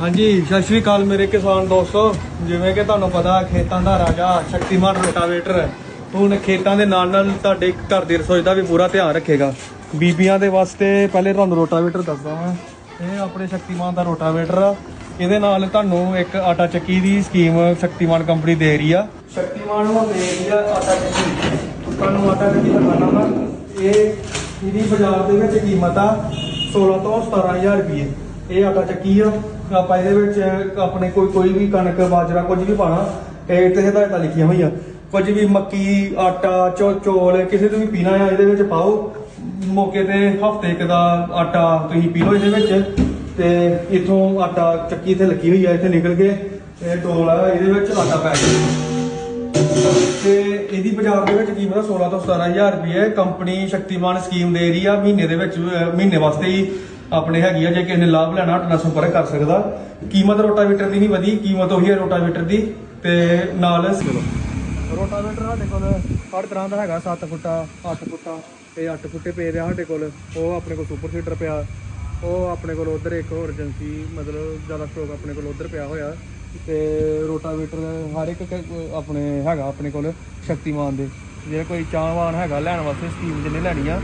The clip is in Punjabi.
ਹਾਂਜੀ, ਸਤਿ ਸ਼੍ਰੀ ਅਕਾਲ ਮੇਰੇ ਕਿਸਾਨ ਦੋਸਤੋ। ਜਿਵੇਂ ਕਿ ਤੁਹਾਨੂੰ ਪਤਾ, ਖੇਤਾਂ ਦਾ ਰਾਜਾ, ਸ਼ਕਤੀਮਾਨ ਰੋਟਾਵੇਟਰ ਹੁਣ ਖੇਤਾਂ ਦੇ ਨਾਲ ਨਾਲ ਤੁਹਾਡੇ ਘਰ ਦੀ ਰਸੋਈ ਦਾ ਵੀ ਪੂਰਾ ਧਿਆਨ ਰੱਖੇਗਾ। ਬੀਬੀਆਂ ਦੇ ਵਾਸਤੇ ਪਹਿਲੇ ਤੁਹਾਨੂੰ ਰੋਟਾਵੇਟਰ ਦੱਸਦਾ ਹਾਂ ਇਹ ਆਪਣੇ ਸ਼ਕਤੀਮਾਨ ਦਾ ਰੋਟਾਵੇਟਰ ਆ। ਇਹਦੇ ਨਾਲ ਤੁਹਾਨੂੰ ਇੱਕ ਆਟਾ ਚੱਕੀ ਦੀ ਸਕੀਮ ਸ਼ਕਤੀਮਾਨ ਕੰਪਨੀ ਦੇ ਰਹੀ ਆ। ਸ਼ਕਤੀਮਾਨ ਹੁਣ ਦੇ ਰਹੀ ਆ ਆਟਾ ਚੱਕੀ। ਤੁਹਾਨੂੰ ਆਟਾ ਚੱਕੀ ਦਿਖਾਣਾ ਵਾ। ਇਹ ਇਹਦੀ ਬਾਜ਼ਾਰ ਦੇ ਵਿੱਚ ਕੀਮਤ ਆ 16 ਤੋਂ 17000 ਰੁਪਏ ਇਹ ਆਟਾ ਚੱਕੀ ਆ। ਆਪਾਂ ਇਹਦੇ ਵਿੱਚ ਆਪਣੇ ਕੋਈ ਕੋਈ ਵੀ ਕਣਕ, ਬਾਜਰਾ, ਕੁਝ ਵੀ ਪਾਣਾ ਇਹ ਤੇ ਹਦਾਇਤਾਂ ਲਿਖੀਆਂ ਹੋਈਆਂ। ਕੁਝ ਵੀ ਮੱਕੀ, ਆਟਾ, ਚੋ ਚੋਲ, ਕਿਸੇ ਤੋਂ ਵੀ ਪੀਣਾ ਆ, ਇਹਦੇ ਵਿੱਚ ਪਾਓ। ਮੌਕੇ ਤੇ ਹਫ਼ਤੇ ਇੱਕ ਦਾ ਆਟਾ ਤੁਸੀਂ ਪੀ ਲਓ ਇਹਦੇ ਵਿੱਚ। ਤੇ ਇਥੋਂ ਆਟਾ ਚੱਕੀ ਤੇ ਲੱਗੀ ਹੋਈ ਆ, ਇੱਥੇ ਨਿਕਲ ਕੇ ਇਹ ਡੋਲ ਆ, ਇਹਦੇ ਵਿੱਚ ਆਟਾ ਪੈ ਗਿਆ। ਤੇ ਇਹਦੀ ਬਾਜ਼ਾਰ ਦੇ ਵਿੱਚ ਕੀਮਤ ਆ 16 ਤੋਂ 17000 ਰੁਪਏ ਕੰਪਨੀ ਸ਼ਕਤੀਮਾਨ ਸਕੀਮ ਦੇ ਰਹੀ ਆ। ਮਹੀਨੇ ਦੇ ਵਿੱਚ ਮਹੀਨੇ ਵਾਸਤੇ ਹੀ ਆਪਣੇ ਹੈਗੀ ਆ, ਜੇ ਕਿਸੇ ਨੇ ਲਾਭ ਲੈਣਾ, ਤੁਹਾਡੇ ਨਾਲ ਸੰਪਰਕ ਕਰ ਸਕਦਾ। ਕੀਮਤ ਰੋਟਾਵੇਟਰ ਦੀ ਨਹੀਂ ਵਧੀ, ਕੀਮਤ ਉਹੀ ਹੈ ਰੋਟਾਵੇਟਰ ਦੀ, ਤੇ ਨਾਲ ਰੋਟਾਵੇਟਰ ਸਾਡੇ ਕੋਲ ਹਰ ਤਰ੍ਹਾਂ ਦਾ ਹੈਗਾ 7 ਫੁੱਟਾ 8 ਫੁੱਟਾ ਤੇ 8 ਫੁੱਟੇ ਪਏ ਰਿਹਾ ਸਾਡੇ ਕੋਲ। ਉਹ ਆਪਣੇ ਕੋਲ ਸੁਪਰ ਸੀਟਰ ਪਿਆ। ਉਹ ਆਪਣੇ ਕੋਲ ਉਧਰ ਇੱਕ ਹੋਰ ਏਜੰਸੀ ਮਤਲਬ ਜ਼ਿਆਦਾ ਸਟਾਕ ਆਪਣੇ ਕੋਲ ਉਧਰ ਪਿਆ ਹੋਇਆ। ਤੇ ਰੋਟਾਵੇਟਰ ਹਰ ਇੱਕ ਆਪਣੇ ਹੈਗਾ ਆਪਣੇ ਕੋਲ ਸ਼ਕਤੀਮਾਨ ਦੇ। ਜੇ ਕੋਈ ਚਾਹਵਾਨ ਹੈਗਾ, ਲੈਣ ਵਾਸਤੇ ਸਕੀਮ ਜਿਹਨੇ ਲੈਣੀ ਆ